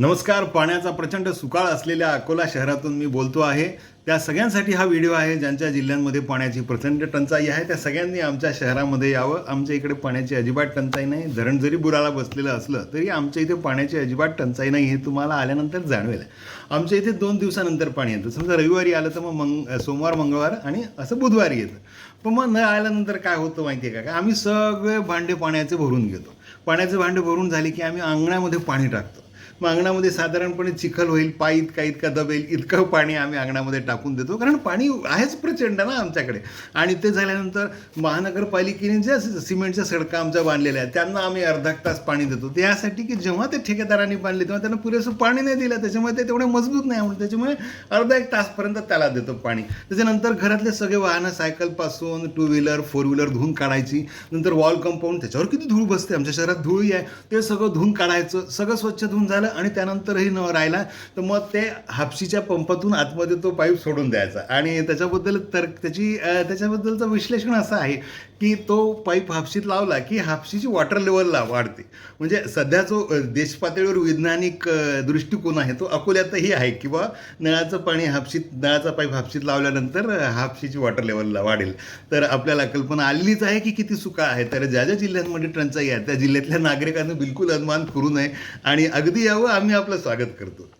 नमस्कार. पाण्याचा प्रचंड सुकाळ असलेल्या अकोला शहरातून मी बोलतो आहे. त्या सगळ्यांसाठी हा व्हिडिओ आहे ज्यांच्या जिल्ह्यांमध्ये पाण्याची प्रचंड टंचाई आहे. त्या सगळ्यांनी आमच्या शहरामध्ये यावं. आमच्या इकडे पाण्याची अजिबात टंचाई नाही. धरण जरी बुराला बसलेलं असलं तरी आमच्या इथे पाण्याची अजिबात टंचाई नाही हे तुम्हाला आल्यानंतर जाणवेल. आमच्या इथे दोन दिवसानंतर पाणी येतं. समजा रविवारी आलं तर मग मंग सोमवार मंगळवार आणि असं बुधवारी येतं. पण मग न आल्यानंतर काय होतं माहिती आहे का? आम्ही सगळे भांडे पाण्याचे भरून घेतो. पाण्याचे भांडे भरून झाले की आम्ही अंगणामध्ये पाणी टाकतो. मग अंगणामध्ये साधारणपणे चिखल होईल पाय इतका इतका दबेल इतकं पाणी आम्ही अंगणामध्ये टाकून देतो. कारण पाणी आहेच प्रचंड ना आमच्याकडे. आणि ते झाल्यानंतर महानगरपालिकेने ज्या सिमेंटच्या सडका आमच्या बांधलेल्या आहेत त्यांना आम्ही अर्धा तास पाणी देतो. ते यासाठी की जेव्हा ते ठेकेदारांनी बांधले तेव्हा त्यांना पुरेसं पाणी नाही दिलं. त्याच्यामुळे ते तेवढे मजबूत नाही म्हणून त्याच्यामुळे अर्धा एक तासपर्यंत त्याला देतो पाणी. त्याच्यानंतर घरातले सगळे वाहनं सायकलपासून टू व्हीलर फोर व्हीलर धुवून काढायची. नंतर वॉल कंपाऊंड त्याच्यावर किती धूळ बसते? आमच्या शहरात धूळही आहे. ते सगळं धुवून काढायचं. सगळं स्वच्छ धुवून झालं. आणि त्यानंतरही न राहिला तर मग ते हापशीच्या पंपातून आतमध्ये तो पाईप सोडून द्यायचा. आणि त्याच्याबद्दल तर त्याची त्याच्याबद्दलचं विश्लेषण असं आहे की तो पाईप हापशीत लावला की हापशीची वॉटर लेवलला वाढते. म्हणजे सध्या जो देशपातळीवर वैज्ञानिक दृष्टिकोन आहे तो अकोल्यातही आहे किंवा नळाचं पाणी हापशीत नळाचा पाईप हापशीत लावल्यानंतर हापशीची वॉटर लेवलला वाढेल. तर आपल्याला कल्पना आलेलीच आहे की किती सुका आहे. तर ज्या ज्या जिल्ह्यांमध्ये टंचाई आहे त्या जिल्ह्यातल्या नागरिकांनी बिलकुल अनुमान करू नये. आणि अगदी यावं आम्ही आपलं स्वागत करतो.